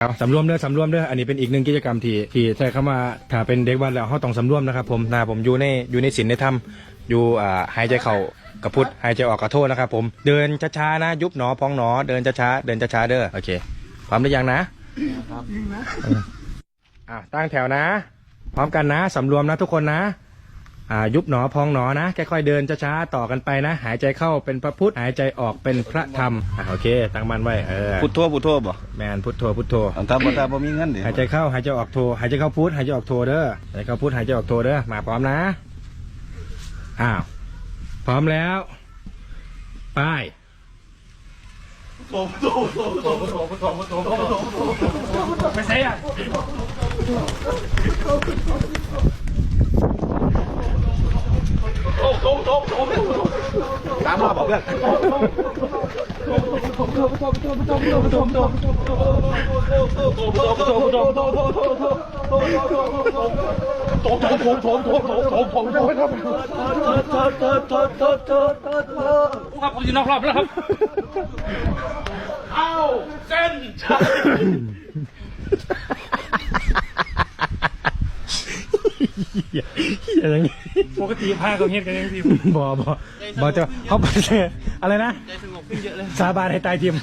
เอาสำรวมเด้อสำรวมเด้ออันนี้เป็นอีกหนึ่งกิจกรรมที่ที่ใช้คำว่าถ้าเป็นเด็กวัดแล้วเขาต้องสำรวมนะครับผมนะผมอยู่ในอยู่ในศีลในธรรมอยู่อ่าหายใจเข้ากระพุทหายใจออกกระโทษนะครับผมเดินช้าๆนะ ยุบหนอพองหนอเดินช้าๆเดินช้าๆเด้อโอเคพร้อมหรือยังนะอ่าตั้งแถวนะ พร้อมกันนะสำรวมนะทุกคนนะ อ่ายุบหนอพองหนอนะค่อยๆเดินช้าๆต่อกันไปนะ หายใจเข้าเป็นพระพุทธหายใจออกเป็นพระธรรมอ่าโอเคตั้งมันไว้เออพุทโธพุทโธบ่แมนพุทโธพุทโธ อันถ้าบ่ถ้าบ่มีเงินดิหายใจเข้าหายใจออกโทหายใจเข้าพุทหายใจออกโทเด้อหายใจเข้าพุทหายใจออกโทเด้อมาพร้อมนะอ้าวพร้อมแล้วไปไม่ใช่อะตามมาบ่เพื่อนครับผมอยู่นอกรอบแล้วครับ เอาเส้นชัย อย่างนี้ปกติพาเขาเฮ็ดกันยังสิบอบอบอจะเขาไปอะไรนะ ใจสงบขึ้นเยอะเลย สาบานให้ตายทีม